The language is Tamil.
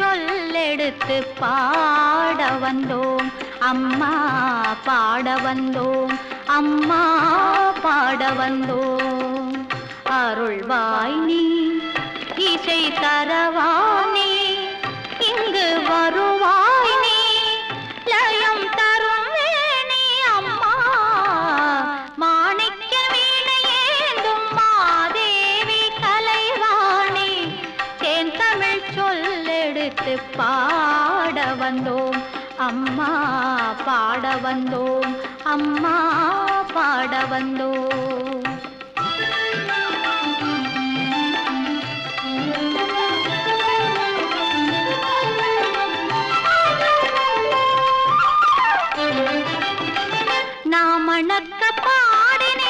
சொல்லெடுத்து பாட வந்தோம். அம்மா பாட வந்தோம். அம்மா பாட வந்தோம். அருள்வாய் நீ இசை தரவானே தமிழ் சொல்லெடுத்து பாட வந்தோம். அம்மா பாட வந்தோம். அம்மா பாட வந்தோம். நாமணக்க பா